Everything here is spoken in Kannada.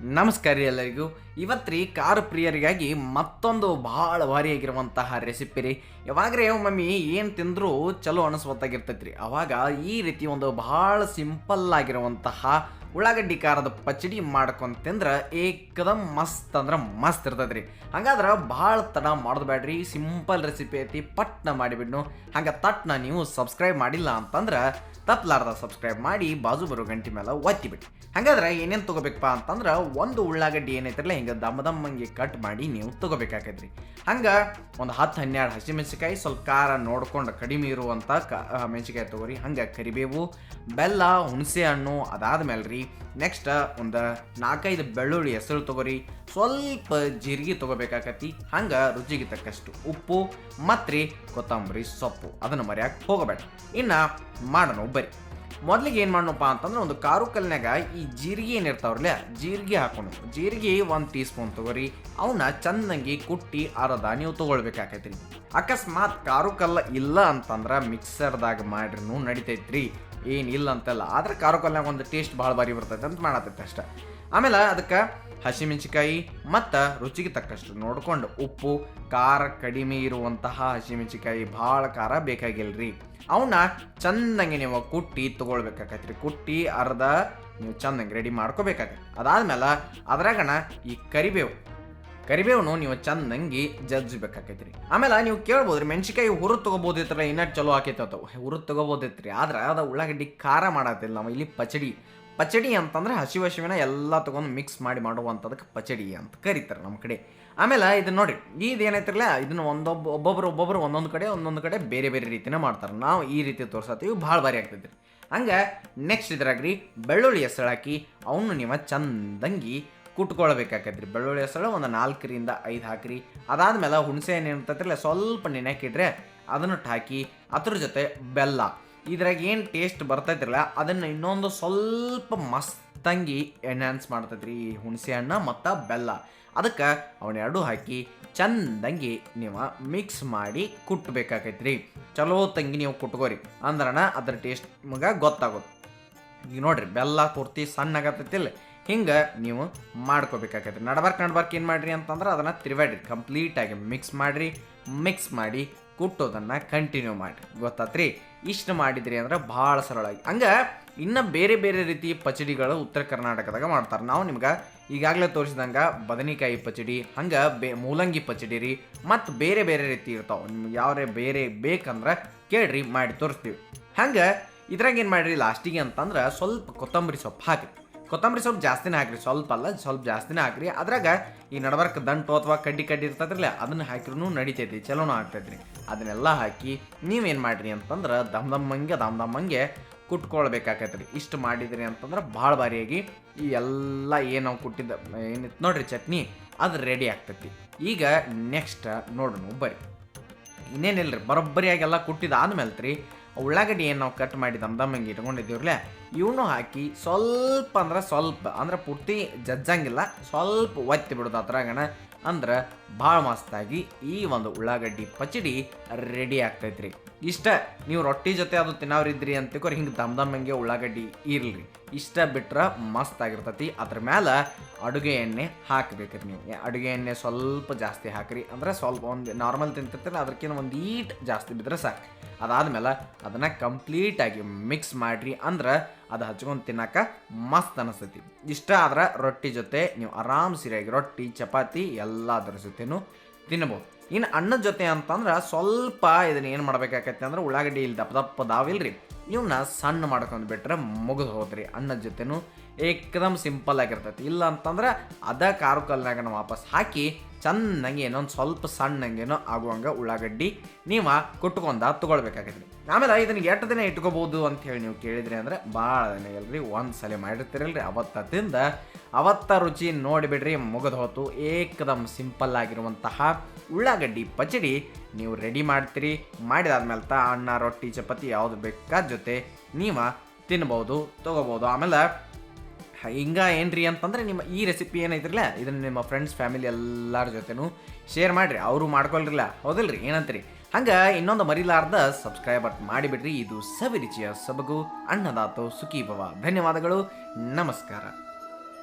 ನಮಸ್ಕಾರ ರೀ ಎಲ್ಲರಿಗೂ. ಇವತ್ತು ರೀ ಕಾರು ಪ್ರಿಯರಿಗಾಗಿ ಮತ್ತೊಂದು ಭಾಳ ಭಾರಿಯಾಗಿರುವಂತಹ ರೆಸಿಪಿ ರೀ. ಯಾವಾಗ್ರೆ ಮಮ್ಮಿ ಏನು ತಿಂದರೂ ಚಲೋ ಅನಿಸ್ವತ್ತಾಗಿರ್ತೈತೆ ರೀ ಅವಾಗ ಈ ರೀತಿ ಒಂದು ಭಾಳ ಸಿಂಪಲ್ ಆಗಿರುವಂತಹ ಉಳ್ಳಾಗಡ್ಡಿ ಖಾರದ ಪಚಡಿ ಮಾಡ್ಕೊಂಡು ತಿಂದ್ರೆ ಏಕದಮ್ ಮಸ್ತ್ ಅಂದ್ರೆ ಮಸ್ತ್ ಇರ್ತೈತೆ ರೀ ಹಂಗಾದ್ರೆ ಭಾಳ ತಡ ಮಾಡೋದು ಬ್ಯಾಡ್ರಿ, ಸಿಂಪಲ್ ರೆಸಿಪಿ ಐತಿ, ಪಟ್ನ ಮಾಡಿಬಿಡ್ನು. ಹಂಗೆ ತಟ್ನ ನೀವು ಸಬ್ಸ್ಕ್ರೈಬ್ ಮಾಡಿಲ್ಲ ಅಂತಂದ್ರೆ ತಪ್ಪಲಾರ್ದ ಸಬ್ಸ್ಕ್ರೈಬ್ ಮಾಡಿ, ಬಾಜು ಬರೋ ಗಂಟೆ ಮೇಲೆ ಒತ್ತಿ ಹಾಗಾದ್ರೆ ಏನೇನು ತೊಗೋಬೇಕಪ್ಪ ಅಂತಂದ್ರೆ ಒಂದು ಉಳ್ಳಾಗಡ್ಡಿ ಏನೈತಿರಲ್ಲ, ಹಿಂಗೆ ದಮ್ಮ ದಮ್ಮಂಗೆ ಕಟ್ ಮಾಡಿ ನೀವು ತೊಗೋಬೇಕಾಕೈತ್ರಿ. ಹಂಗೆ ಒಂದು ಹತ್ತು ಹನ್ನೆರಡು ಹಸಿಮೆಣಸಿಕಾಯಿ ಸ್ವಲ್ಪ ಖಾರ ನೋಡ್ಕೊಂಡು ಕಡಿಮೆ ಇರುವಂಥ ಕ ಮೆಣಸಿಕಾಯಿ ತೊಗೋರಿ. ಹಂಗೆ ಕರಿಬೇವು, ಬೆಲ್ಲ, ಹುಣಸೆ ಹಣ್ಣು ಅದಾದ ಮೇಲೆ ರೀ ನೆಕ್ಸ್ಟ್ ಒಂದು ನಾಲ್ಕೈದು ಬೆಳ್ಳುಳ್ಳಿ ಹೆಸರು ತೊಗೋರಿ. ಸ್ವಲ್ಪ ಜೀರಿಗೆ ತೊಗೋಬೇಕಾಕತಿ. ಹಂಗೆ ರುಚಿಗೆ ತಕ್ಕಷ್ಟು ಉಪ್ಪು ಮತ್ತು ಕೊತ್ತಂಬರಿ, ಸೊಪ್ಪು. ಅದನ್ನು ಮರ್ಯಾಕೆ ಹೋಗಬೇಡ. ಇನ್ನು ಮಾಡೋಣ ಬರಿ ಮೊದಲಿಗೆ ಏನು ಮಾಡೋಣಪ್ಪ ಅಂತಂದ್ರೆ ಒಂದು ಕಾರು ಕಲ್ನಾಗ ಈ ಜೀರಿಗೆ ಏನಿರ್ತಾವ್ರಲ್ಲ ಜೀರಿಗೆ ಹಾಕೋಣ. ಜೀರಿಗೆ ಒಂದು ಟೀ ಸ್ಪೂನ್ ತಗೋರಿ. ಅವನ್ನ ಚೆನ್ನಾಗಿ ಕುಟ್ಟಿ ಅರದ ನೀವು ತೊಗೊಳ್ಬೇಕಾಕೈತ್ರಿ. ಅಕಸ್ಮಾತ್ ಕಾರು ಕಲ್ಲ ಇಲ್ಲ ಅಂತಂದ್ರೆ ಮಿಕ್ಸರ್ದಾಗ ಮಾಡ್ರೂ ನಡಿತೈತ್ರಿ. ಏನಿಲ್ಲ ಅಂತಲ್ಲ. ಆದ್ರೆ ಖಾರ ಕಲ್ನಾಗ ಒಂದು ಟೇಸ್ಟ್ ಭಾಳ ಬಾರಿ ಬರ್ತೈತೆ ಅಂತ ಮಾಡತ್ತೈತೆ ಅಷ್ಟೆ. ಆಮೇಲೆ ಅದಕ್ಕೆ ಹಸಿಮೆಣಸಿಕಾಯಿ ಮತ್ತು ರುಚಿಗೆ ತಕ್ಕಷ್ಟು ನೋಡಿಕೊಂಡು ಉಪ್ಪು, ಖಾರ ಕಡಿಮೆ ಇರುವಂತಹ ಹಸಿಮೆಣಸಿಕಾಯಿ ಭಾಳ ಖಾರ ಬೇಕಾಗಿಲ್ರಿ. ಅವನ್ನ ಚೆನ್ನಾಗಿ ನೀವು ಕುಟ್ಟಿ ತೊಗೊಳ್ಬೇಕಾಕೈತ್ರಿ. ಕುಟ್ಟಿ ಅರ್ಧ ನೀವು ಚೆನ್ನಾಗಿ ರೆಡಿ ಮಾಡ್ಕೋಬೇಕಾಗತ್ತೆ. ಅದಾದ್ಮೇಲೆ ಅದ್ರಾಗಣ ಈ ಕರಿಬೇವು ಕರಿಬೇವನು, ನೀವು ಚಂದಂಗಿ ಜಜ್ಜಬೇಕಾಕೈತ್ರಿ. ಆಮೇಲೆ ನೀವು ಕೇಳ್ಬೋದ್ರಿ ಮೆಣಸಿಕಾಯಿ ಹುರು ತೊಗೋಬೋದಿತ್ರ ಇನ್ನೂ ಚಲೋ ಆಕೈತೆ ಹುರು ತೊಗೋಬೋದಿತ್ರಿ ಆದ್ರೆ ಅದು ಉಳ್ಳಾಗಡ್ಡಿ ಖಾರ ಮಾಡತ್ತಿಲ್ಲ ನಾವು ಇಲ್ಲಿ ಪಚಡಿ. ಪಚಡಿ ಅಂತಂದ್ರೆ ಹಸಿ ಹಸಿವಿನ ಎಲ್ಲ ತಗೊಂಡು ಮಿಕ್ಸ್ ಮಾಡಿ ಮಾಡುವಂಥದಕ್ಕೆ ಪಚಡಿ ಅಂತ ಕರೀತಾರೆ ನಮ್ಮ ಕಡೆ. ಆಮೇಲೆ ಇದನ್ನ ನೋಡಿ, ಇದು ಏನೈತಿರಲ್ಲ, ಇದನ್ನ ಒಂದೊಬ್ಬ, ಒಬ್ಬೊಬ್ರು ಒಬ್ಬೊಬ್ರು ಒಂದೊಂದು ಕಡೆ ಒಂದೊಂದು ಕಡೆ ಬೇರೆ ಬೇರೆ ರೀತಿನೇ ಮಾಡ್ತಾರೆ. ನಾವು ಈ ರೀತಿ ತೋರ್ಸತ್ತೀವಿ ಭಾಳ ಭಾರಿ ಆಗ್ತೈತಿ ಹಂಗೆ ನೆಕ್ಸ್ಟ್ ಇದ್ರಾಗ್ರಿ, ಬೆಳ್ಳುಳ್ಳಿ ಹೆಸರು ಹಾಕಿ ಅವನು ನೀವು ಚಂದಂಗಿ ಕುಟ್ಕೊಳ್ಬೇಕಾಕೈತ್ರಿ ಬೆಳ್ಳುಳ್ಳಿ ಹೆಸರು ಒಂದು ನಾಲ್ಕರಿಂದ ಐದು ಹಾಕ್ರಿ. ಅದಾದ್ಮೇಲೆ ಹುಣಸೆ ಹಣ್ಣು ಇರ್ತೈತ್ರಲ್ಲ, ಸ್ವಲ್ಪ ನೆನೆಕಿಟ್ರೆ ಅದನ್ನು ಹಾಕಿ ಅದ್ರ ಜೊತೆ ಬೆಲ್ಲ. ಇದ್ರಾಗ ಏನು ಟೇಸ್ಟ್ ಬರ್ತೈತಿರಲ್ಲ, ಅದನ್ನು ಇನ್ನೊಂದು ಸ್ವಲ್ಪ ಮಸ್ತಂಗಿ ಎನ್ಹ್ಯಾನ್ಸ್ ಮಾಡ್ತೈತ್ರಿ ಈ ಹುಣಸೆ ಹಣ್ಣು ಮತ್ತು ಬೆಲ್ಲ. ಅದಕ್ಕೆ ಅವನ್ನೆರಡು ಹಾಕಿ ಚಂದಂಗಿ ನೀವು ಮಿಕ್ಸ್ ಮಾಡಿ ಕುಟ್ಟಬೇಕಾಕೈತ್ರಿ ಚಲೋ ತಂಗಿ ನೀವು ಕುಟ್ಕೋರಿ. ಅಂದ್ರಣ ಅದ್ರ ಟೇಸ್ಟ್ ನಿಮಗೆ ಗೊತ್ತಾಗುತ್ತೆ ಈಗ ನೋಡ್ರಿ, ಬೆಲ್ಲ ಪೂರ್ತಿ ಸಣ್ಣ ಆಗತ್ತೈತಿಲ್ಲ ಹಿಂಗೆ ನೀವು ಮಾಡ್ಕೋಬೇಕಾಗತ್ತೆ. ನಡ್ಬಾರ್ಕ್ ನಡ್ಬಾರ್ಕ್ ಏನು ಮಾಡ್ರಿ ಅಂತಂದ್ರೆ ಅದನ್ನು ತಿರುವಾಡ್ರಿ ಕಂಪ್ಲೀಟಾಗಿ ಮಿಕ್ಸ್ ಮಾಡಿರಿ ಮಿಕ್ಸ್ ಮಾಡಿ ಕುಟ್ಟೋದನ್ನು ಕಂಟಿನ್ಯೂ ಮಾಡಿರಿ. ಗೊತ್ತಾತ್ರಿ? ಇಷ್ಟು ಮಾಡಿದ್ರಿ ಅಂದ್ರೆ ಭಾಳ ಸರಳಾಗಿ ಹಂಗೆ ಇನ್ನು ಬೇರೆ ಬೇರೆ ರೀತಿ ಪಚಡಿಗಳು ಉತ್ತರ ಕರ್ನಾಟಕದಾಗ ಮಾಡ್ತಾರೆ. ನಾವು ನಿಮ್ಗೆ ಈಗಾಗಲೇ ತೋರಿಸಿದಂಗೆ ಬದನೆಕಾಯಿ ಪಚಡಿ, ಹಂಗೆ ಬೇ ಮೂಲಂಗಿ ಪಚಡಿ ರೀ, ಮತ್ತು ಬೇರೆ ಬೇರೆ ರೀತಿ ಇರ್ತಾವೆ. ನಿಮ್ಗೆ ಯಾವ್ರೇ ಬೇರೆ ಬೇಕಂದ್ರೆ ಕೇಳ್ರಿ, ಮಾಡಿ ತೋರಿಸ್ತೀವಿ. ಹಂಗೆ ಇದ್ರಾಗ ಏನು ಮಾಡಿರಿ ಲಾಸ್ಟಿಗೆ ಅಂತಂದ್ರೆ ಸ್ವಲ್ಪ ಕೊತ್ತಂಬರಿ ಸೊಪ್ಪು ಹಾಕಿ ಕೊತ್ತಂಬರಿ ಸೊಪ್ಪು ಜಾಸ್ತಿನೇ ಹಾಕ್ರಿ. ಸ್ವಲ್ಪ ಅಲ್ಲ, ಸ್ವಲ್ಪ ಜಾಸ್ತಿನೇ ಹಾಕ್ರಿ. ಅದ್ರಾಗ ಈ ನಡಬರ್ಕ ದಂಟು ಅಥವಾ ಕಡ್ಡಿ ಕಡ್ಡಿ ಇರ್ತದ್ರಲ್ಲ ಅದನ್ನ ಹಾಕಿರೂ ನಡಿತೈತಿ, ಚಲೋನು ಆಗ್ತೈತ್ರಿ. ಅದನ್ನೆಲ್ಲ ಹಾಕಿ ನೀವೇನು ಮಾಡ್ರಿ ಅಂತಂದ್ರೆ ದಮ್ ದಮ್ಮಂಗೆ ದಮ್ ದಮ್ಮಂಗೆ ಕುಟ್ಕೊಳ್ಬೇಕಾಕೈತ್ರಿ. ಇಷ್ಟು ಮಾಡಿದ್ರಿ ಅಂತಂದ್ರೆ ಭಾಳ ಬಾರಿಯಾಗಿ ಈ ಎಲ್ಲ ಏನು ನಾವು ಕುಟ್ಟಿದ್ದ ಏನಿತ್ತು ನೋಡ್ರಿ ಚಟ್ನಿ, ಅದು ರೆಡಿ ಆಗ್ತೈತಿ. ಈಗ ನೆಕ್ಸ್ಟ್ ನೋಡೋಣ ಬರ್ರಿ ಇನ್ನೇನಿಲ್ರಿ, ಬರೋಬ್ಬರಿಯಾಗಿ ಕುಟ್ಟಿದ ಆದ್ಮೇಲೆ ರೀ ಉಳ್ಳಾಗಡ್ಡಿ ಏನು ನಾವು ಕಟ್ ಮಾಡಿ ದಮ್ ದಮ್ಮಂಗೆ ಇಟ್ಕೊಂಡಿದ್ದೀವ್ರಲ್ಲ, ಇವನು ಹಾಕಿ ಸ್ವಲ್ಪ ಅಂದ್ರೆ ಸ್ವಲ್ಪ, ಅಂದ್ರೆ ಪೂರ್ತಿ ಜಜ್ಜಂಗಿಲ್ಲ, ಸ್ವಲ್ಪ ಒತ್ತಿ ಬಿಡೋದು ಅದ್ರಾಗಣ ಅಂದ್ರೆ ಭಾಳ ಮಸ್ತಾಗಿ ಈ ಒಂದು ಉಳ್ಳಾಗಡ್ಡಿ ಪಚಡಿ ರೆಡಿ ಆಗ್ತೈತ್ರಿ. ಇಷ್ಟ, ನೀವು ರೊಟ್ಟಿ ಜೊತೆ ಅದು ತಿನ್ನೋರಿದ್ರಿ ಅಂತ ತಿಳ್ಕೊರಿ, ಹಿಂಗೆ ದಮ್ ದಮ್ಮಂಗೆ ಉಳ್ಳಾಗಡ್ಡಿ ಇರಲಿ. ಇಷ್ಟ ಬಿಟ್ರೆ ಮಸ್ತ್ ಆಗಿರ್ತೈತಿ. ಅದ್ರ ಮೇಲೆ ಅಡುಗೆ ಎಣ್ಣೆ ಹಾಕ್ಬೇಕ್ರಿ ನೀವು. ಅಡುಗೆ ಎಣ್ಣೆ ಸ್ವಲ್ಪ ಜಾಸ್ತಿ ಹಾಕ್ರಿ. ಅಂದ್ರೆ ಸ್ವಲ್ಪ ಒಂದು ನಾರ್ಮಲ್ ತಿಂತಿರ್ತೀರ ಅದಕ್ಕಿಂತ ಒಂದು ಈಟ್ ಜಾಸ್ತಿ ಬಿದ್ರೆ ಸಾಕು. ಅದಾದ್ಮೇಲೆ ಅದನ್ನು ಕಂಪ್ಲೀಟಾಗಿ ಮಿಕ್ಸ್ ಮಾಡ್ರಿ ಅಂದ್ರೆ ಅದು ಹಚ್ಕೊಂಡು ತಿನ್ನಕ ಮಸ್ತ್ ಅನಿಸ್ತೈತಿ. ಇಷ್ಟ ಆದ್ರೆ ರೊಟ್ಟಿ ಜೊತೆ ನೀವು ಆರಾಮ್ ಸರಿಯಾಗಿ ರೊಟ್ಟಿ, ಚಪಾತಿ ಎಲ್ಲದರ ಜೊತೆನೂ ತಿನ್ಬೋದು. ಇನ್ನು ಅಣ್ಣದ ಜೊತೆ ಅಂತಂದ್ರೆ ಸ್ವಲ್ಪ ಇದನ್ನ ಏನು ಮಾಡ್ಬೇಕಾಗತ್ತೆ ಅಂದ್ರೆ ಉಳ್ಳಾಗಡ್ಡಿ ಇಲ್ಲಿ ದಪ್ಪ ದಪ್ಪ ದಾವಿಲ್ರಿ. ಇವನ್ನ ಸಣ್ಣ ಮಾಡ್ಕೊಂಡು ಬಿಟ್ರೆ ಮುಗಿದು ಹೋದ್ರಿ ಅನ್ನದ ಜೊತೆನೂ ಏಕದಮ್ ಸಿಂಪಲ್ ಆಗಿರ್ತೈತಿ. ಇಲ್ಲ ಅಂತಂದ್ರೆ ಅದ ಕಾರು ಕಲ್ನಾಗ ವಾಪಸ್ ಹಾಕಿ ಚೆನ್ನಾಗಿ ಒಂದು ಸ್ವಲ್ಪ ಸಣ್ಣಂಗೇನೋ ಆಗುವಂಗೆ ಉಳ್ಳಾಗಡ್ಡಿ ನೀವು ಕುಟ್ಕೊಂಡ ರೀ ಆಮೇಲೆ ಇದನ್ನ ಎಷ್ಟು ದಿನ ಇಟ್ಕೋಬೋದು ಅಂತ ಹೇಳಿ ನೀವು ಕೇಳಿದ್ರಿ ಅಂದ್ರೆ ಭಾಳ ದಿನ ಇಲ್ರಿ ಒಂದು ಸಲ ಮಾಡಿರ್ತೀರಲ್ರಿ. ಅವತ್ತ ತಿಂದ ಅವತ್ತ ರುಚಿ ನೋಡಿಬಿಡ್ರಿ, ಮುಗಿದು ಹೋತು. ಏಕದಮ್ ಸಿಂಪಲ್ ಆಗಿರುವಂತಹ ಉಳ್ಳಾಗಡ್ಡಿ ಪಚಡಿ ನೀವು ರೆಡಿ ಮಾಡ್ತೀರಿ. ಮಾಡಿದಾದ್ಮೇಲೆ ತ, ಅನ್ನ, ರೊಟ್ಟಿ, ಚಪಾತಿ ಯಾವುದು ಬೇಕಾದ ಜೊತೆ ನೀವು ತಿನ್ಬೋದು, ತೊಗೋಬೋದು. ಆಮೇಲೆ ಹಿಂಗ ಏನ್ರಿ ಅಂತಂದ್ರೆ ನಿಮ್ಮ ಈ ರೆಸಿಪಿ ಏನೈತ್ರಲ್ಲ ಇದನ್ನು ನಿಮ್ಮ ಫ್ರೆಂಡ್ಸ್ ಫ್ಯಾಮಿಲಿ ಎಲ್ಲರ ಜೊತೆನೂ ಶೇರ್ ಮಾಡಿರಿ. ಅವರು ಮಾಡ್ಕೊಳ್ರಿಲ್ಲ. ಹೌದಲ್ರಿ? ಏನಂತೀರಿ? ಹಂಗೆ ಇನ್ನೊಂದು ಮರಿಲಾರ್ದ ಸಬ್ಸ್ಕ್ರೈಬ್ ಮಾಡಿಬಿಡ್ರಿ. ಇದು ಸವಿರುಚಿಯ ಸಬಗು ಅಣ್ಣದಾತು ಸುಖೀಭವ. ಧನ್ಯವಾದಗಳು. ನಮಸ್ಕಾರ.